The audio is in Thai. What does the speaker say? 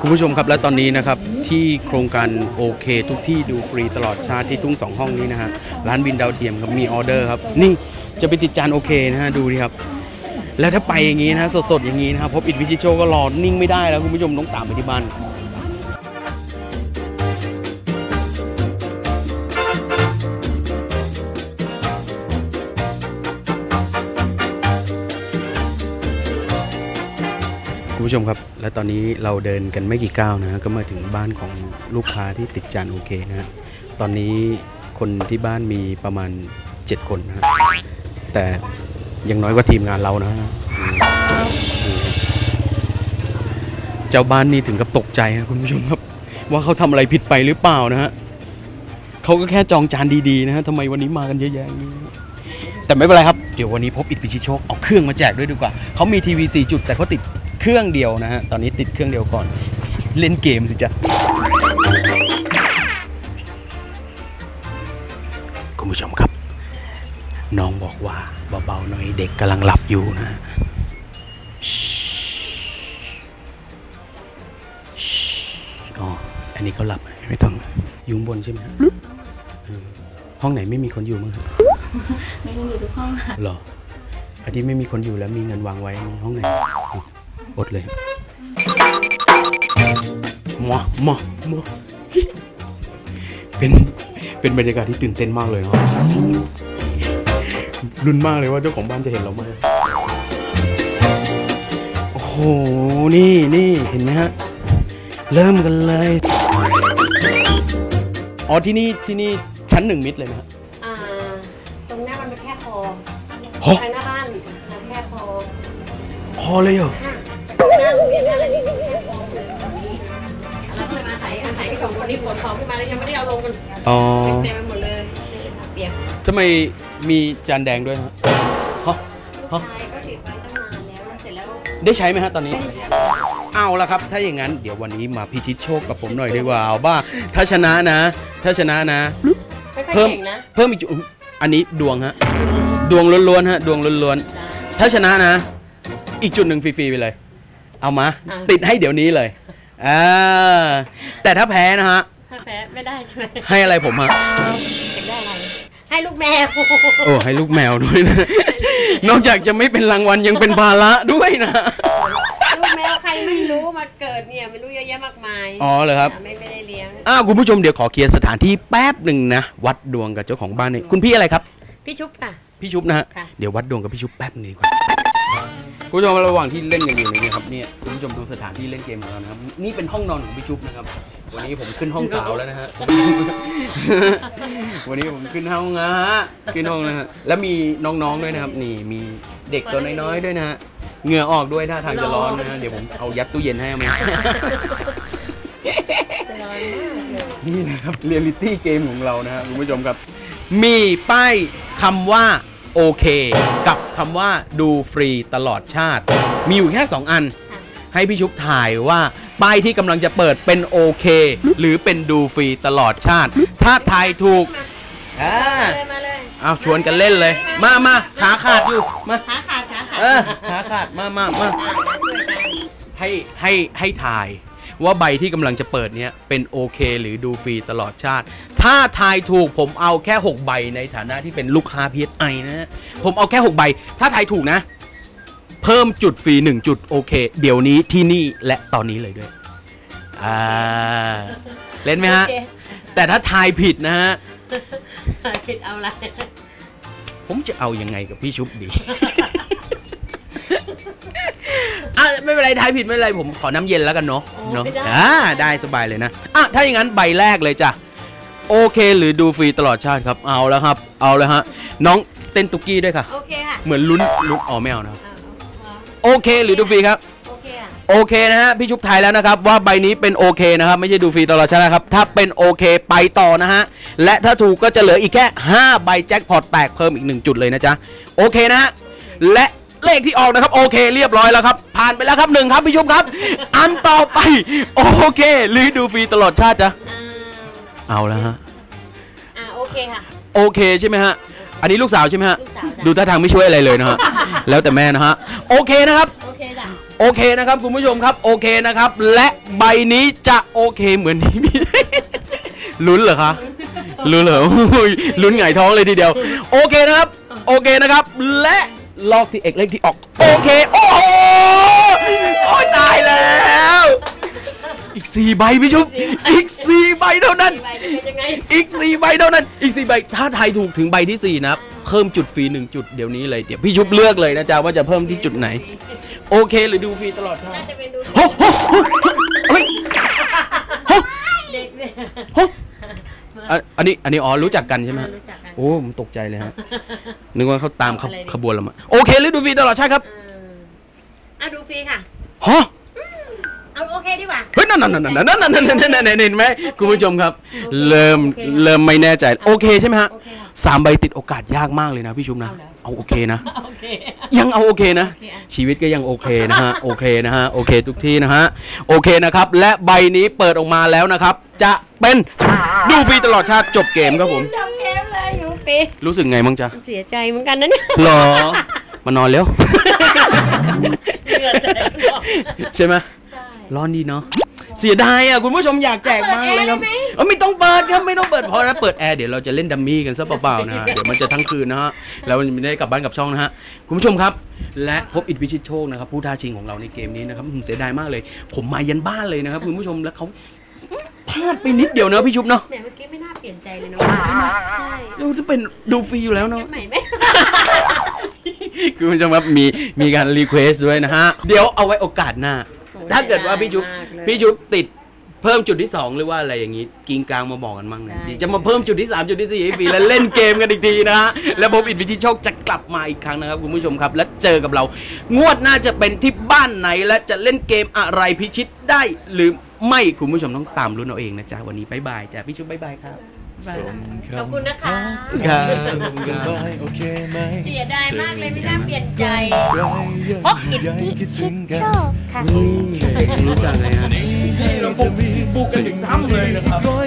คุณผู้ชมครับ และตอนนี้นะครับที่โครงการโอเค ทุกที่ดูฟรีตลอดชาติที่ทุ่งสองห้องนี้นะฮะร้านวินดาวเทียมครับมีออเดอร์ครับ นี่จะไปติดจานโอเคนะฮะดูดิครับ แล้วถ้าไปอย่างนี้นะสดๆอย่างนี้นะครับพบอิดวิชิโชก็รอนิ่งไม่ได้แล้วคุณผู้ชมต้องตามไปที่บ้าน คุณผู้ชมครับ และตอนนี้เราเดินกันไม่กี่ก้าวนะ ก็มาถึงบ้านของลูกค้าที่ติดจานโอเคนะฮะตอนนี้คนที่บ้านมีประมาณ 7 คนนะฮะแต่ยังน้อยกว่าทีมงานเรานะฮะเจ้าบ้านนี่ถึงกับตกใจครับคุณผู้ชมครับ ว่าเขาทำอะไรผิดไปหรือเปล่านะฮะเขาก็แค่จองจานดีๆนะฮะทำไมวันนี้มากันเยอะแยะนี้แต่ไม่เป็นไรครับ เดี๋ยววันนี้พบอิทพิชิโชคเอาเครื่องมาแจกด้วยดีกว่าเขามีทีวี4จุดแต่เขาติด รื่องเดียวนะฮะ ตอนนี้ติดเครื่องเดียวก่อน เล่นเกมสิจ๊ะ คุณผู้ชมครับ น้องบอกว่าเบาๆหน่อยเด็กกำลังหลับอยู่นะฮะชิชิอ๋อ อันนี้เขาหลับไม่ต้องอยุงบนใช่ไหมฮะเออห้องไหนไม่มีคนอยู่มั้งครับไม่ต้องอยู่ทุกห้องค่ะเหรออันที่ไม่มีคนอยู่แล้วมีเงินวางไว้ในห้องไหน อุ๊ยอดเลยมอมอมอเป็นเป็นบรรยากาศที่ตื่นเต้นมากเลยเนาะรุนมากเลยว่าเจ้าของบ้านจะเห็นเราไหมโอ้โห นี่นี่เห็นไหมฮะ เริ่มกันเลย อ๋อที่นี่ที่นี่ชั้นหนึ่งมิดเลยนะฮะอ่า ตรงหน้ามันเป็นแค่คอฮะภายหน้าบ้านมันแค่คอพอเลยเหรอ แค่คอเลยแบบนี้แล้วก็เลยมาอาศัยอาศัยที่สองคนนี้ปวดคอขึ้นมาแล้วยังไม่ได้เอาลงมันอ๋อเต็มไปหมดเลยนี่เลยค่ะเปียกทำไมมีจานแดงด้วยนะฮะฮะลูกชายก็ติดไว้ตั้งนานแล้วแล้วเสร็จแล้วได้ใช้ไหมฮะตอนนี้ไม่ได้ใช้เอาละครับ ถ้าอย่างนั้น เดี๋ยววันนี้มาพิชิตโชคกับผมหน่อยดีกว่าเอาบ้า ถ้าชนะนะ ถ้าชนะนะไม่ค่อยเพิ่มเก่งนะเพิ่มอีกจุดอันนี้ดวงฮะ ดวงล้วนๆฮะ ดวงล้วนๆ ถ้าชนะนะ อีกจุดหนึ่งฟรีๆไปเลย เอามาติดให้เดี๋ยวนี้เลยอ่าแต่ถ้าแพ้นะฮะ ถ้าแพ้ไม่ได้ใช่ไหมให้อะไรผมฮะ อยากได้อะไร ให้ลูกแมว โอ้ให้ลูกแมวด้วยนะ นอกจากจะไม่เป็นรางวัลยังเป็นภาระด้วยนะ ลูกแมวใครไม่รู้มาเกิดเนี่ยไม่รู้เยอะแยะมากมายอ๋อเหรอครับ ไม่ไม่ได้เลี้ยง อ้าวคุณผู้ชมเดี๋ยวขอเคลียร์สถานที่แป๊บหนึ่งนะ วัดดวงกับเจ้าของบ้านนี่คุณพี่อะไรครับ พี่ชุบค่ะ พี่ชุบนะฮะ ค่ะ เดี๋ยววัดดวงกับพี่ชุบแป๊บหนึงดีกว่า คุณผู้ชมระหว่างที่เล่นกันอยู่นี่นะครับเนี่ยคุณผู้ชมดูสถานที่เล่นเกมของเรานะครับนี่เป็นห้องนอนของพี่ชุบนะครับ วันนี้ผมขึ้นห้องสาวแล้วนะฮะ วันนี้ผมขึ้นห้องนะฮะขึ้นห้องนะฮะแล้วมีน้องๆด้วยนะครับ นี่มีเด็กตัวน้อยๆด้วยนะฮะเหงื่อออกด้วยท่าทางจะร้อนนะฮะเดี๋ยวผมเอายัดตู้เย็นให้เอาไหมนี่นะครับเรียลิตี้เกมของเรานะฮะคุณผู้ชมครับ มีป้ายคำว่าโอเคกับ คำว่าดูฟรีตลอดชาติ มีอยู่แค่ 2 อัน ให้พี่ชุบถ่ายว่าป้ายที่กำลังจะเปิดเป็นโอเค หรือเป็นดูฟรีตลอดชาติ ถ้าทายถูกอ่ามาเลยมาเลยเอาชวนกันเล่นเลย มามาขาขาดอยู่มาขาขาดขาขาดเออขาขาดมามามาอ่ามาช่วยกันให้ให้ให้ถ่าย ว่าใบที่กำลังจะเปิดเนี้ยเป็นโอเค หรือดูฟรีตลอดชาติ ถ้าทายถูกผมเอาแค่ 6 ใบในฐานะที่เป็นลูกค้า PSI นะฮะผมเอาแค่ 6 ใบ ถ้าทายถูกนะ เพิ่มจุดฟรี 1 จุดโอเค เดี๋ยวนี้ที่นี่และตอนนี้เลยด้วย อ่า เล่นไหมฮะโอเคแต่ถ้าทายผิดนะฮะผิดเอาอะไร ผมจะเอายังไงกับพี่ชุบดี อะไม่เป็นไรทายผิดไม่เป็นไรผมขอน้ำเย็นแล้วกันเนาะโอ้เนาะไม่ได้อ่าได้สบายเลยนะอะถ้าอย่างนั้นใบแรกเลยจ้ะโอเคหรือดูฟรีตลอดชาติครับเอาแล้วครับ เอาแล้วฮะน้องเต้นตุกกี้ด้วยค่ะ โอเคค่ะเหมือนลุ้นลุ้นอ๋อไม่เอานะครับอ่าเอาโอเคหรือดูฟรีครับโอเคอะโอเคนะฮะพี่ชุบไทยแล้วนะครับ ว่าใบนี้เป็นโอเคนะครับไม่ใช่ดูฟรีตลอดชาตินะครับถ้าเป็นโอเคไปต่อนะฮะและถ้าถูกก็จะเหลืออีกแค่ 5 ใบแจ็คพอตแตกเพิ่มอีก 1 จุดเลยนะจ๊ะโอเคนะฮะและ เลขที่ออกนะครับ โอเค เรียบร้อยแล้วครับ ผ่านไปแล้วครับหนึ่งครับพี่ชุบครับ อันต่อไป โอเคหรือดูฟรีตลอดชาติจ้ะอ่าเอาแล้วฮะอ่าโอเคค่ะ โอเคใช่ไหมฮะ อันนี้ลูกสาวใช่ไหมฮะ ลูกสาวจ้ะ ดูท่าทางไม่ช่วยอะไรเลยนะฮะ แล้วแต่แม่นะฮะ โอเคนะครับ โอเคจ้ะโอเคนะครับคุณผู้ชมครับ โอเคนะครับ และใบนี้จะโอเคเหมือนที่พี่ลุ้นเหรอคะลุ้นเหรออุ้ยลุ้นหงายท้องเลยทีเดียว โอเคนะครับ โอเคนะครับ และ ลอกที่เอกเลขที่ออก โอเค โอ้โหโอ้ยตายแล้ว อีกสี่ใบพี่ชุบอีกสี่ใบเท่านั้นไปจะเป็นยังไงอีกสี่ใบเท่านั้น อีกสี่ใบ ถ้าทายถูกถึงใบที่สี่นะครับเพิ่มจุดฟรีหนึ่งจุดเดี๋ยวนี้เลยเดี๋ยวพี่ชุบเลือกเลยนะจ๊ะว่าจะเพิ่มที่จุดไหน โอเคหรือดูฟรีตลอดทางน่าจะเป็นดูโฮโฮโฮเฮ้ยโฮเด็กเนี่ยโฮอะอันนี้อันนี้อ๋อรู้จักกันใช่ไหมฮะรู้จักกันโอ้ผมตกใจเลยฮะ นึกว่าเขาตามขบอะไรเนี่ยขบวนเรามา โอเคหรือดูฟรีตลอดใช่ครับเอออะดูฟรีค่ะ ฮะเอาโอเคดีกว่า เฮ้ยนั่นนั่นนั่นนั่นนั่นนั่นนั่นนั่นนั่นนั่นเห็นไหมคุณผู้ชมครับ โอเคเริ่มโอเคเริ่มไม่แน่ใจโอเคใช่ไหมฮะโอเคค่ะสามใบติดโอกาสยากมากเลยนะพี่ชุมนะ เอาเหรอเอาโอเคนะ โอเค ยังเอาโอเคนะ โอเคอะชีวิตก็ยังโอเคนะฮะ โอเคนะฮะ โอเคทุกที่นะฮะ โอเคนะครับ และใบนี้เปิดออกมาแล้วนะครับ จะเป็นดูฟรีตลอดชาติจบเกมครับผมจบ เกมเลยอยู่ฟรีรู้สึกไงบ้างจ๊ะเสียใจเหมือนกันนะเนี่ยหรอ มานอนแล้วเหงื่อแตกออกใช่ไหมใช่ร้อนดีเนาะเสียดายอะคุณผู้ชมอยากแจกมากเลยครับเปิดแอร์ได้ไหมเออไม่ต้องเปิดครับไม่ต้องเปิดเพราะถ้าเปิดแอร์เดี๋ยวเราจะเล่นดัมมี่กันซะเปล่าๆนะฮะเดี๋ยวมันจะทั้งคืนนะฮะแล้วมันไม่ได้กลับบ้านกลับช่องนะฮะคุณผู้ชมครับ และพบอิทวิชิตโชคนะครับผู้ท้าชิงของเราในเกมนี้นะครับอืมเสียดายมากเลย ผมมายันบ้านเลยนะครับคุณผู้ชมแล้วเขาพลาดไปนิดเดียวนะพี่ชุบเนาะแหมเมื่อกี้ไม่น่า เปลี่ยนใจเลยเนาะใช่ไหมใช่ดูจะเป็นดูฟรีอยู่แล้วเนาะใหม่ไหมคุณผู้ชมครับมีมีการรีเควสด้วยนะฮะ เดี๋ยวเอาไว้โอกาสหน้าโอ้ถ้าเกิดว่าพี่ชุบได้มากเลยพี่ชุบติด เพิ่มจุดที่2หรือว่าอะไรอย่างนี้กิงกลางมาบอกกันบ้างนะได้ เดี๋ยวจะมาเพิ่มจุดที่3จุดที่4ให้ฟรีแล้วเล่นเกมกันอีกทีนะฮะแล้วผมอิทวิชิตโชคจะกลับมาอีกครั้งนะครับคุณผู้ชมครับ และเจอกับเรา งวดหน่าจะเป็นที่บ้านไหนและจะเล่นเกมอะไรพิชิตได้หรือไม่คุณผู้ชมต้องตามลุ้นเอาเองนะจ๊ะวันนี้บายบายจ้ะพี่ชุบบายบายครับขอบคุณนะคะ ครับสบายโอเคไหมเสียดายมากเลยไม่น่าเปลี่ยนใจเรายังพบอิทยังธิคิดถึชิงตกัโชนคค่ะ รู้จักเลยฮะ 呢兩部冇嘅型啱嚟。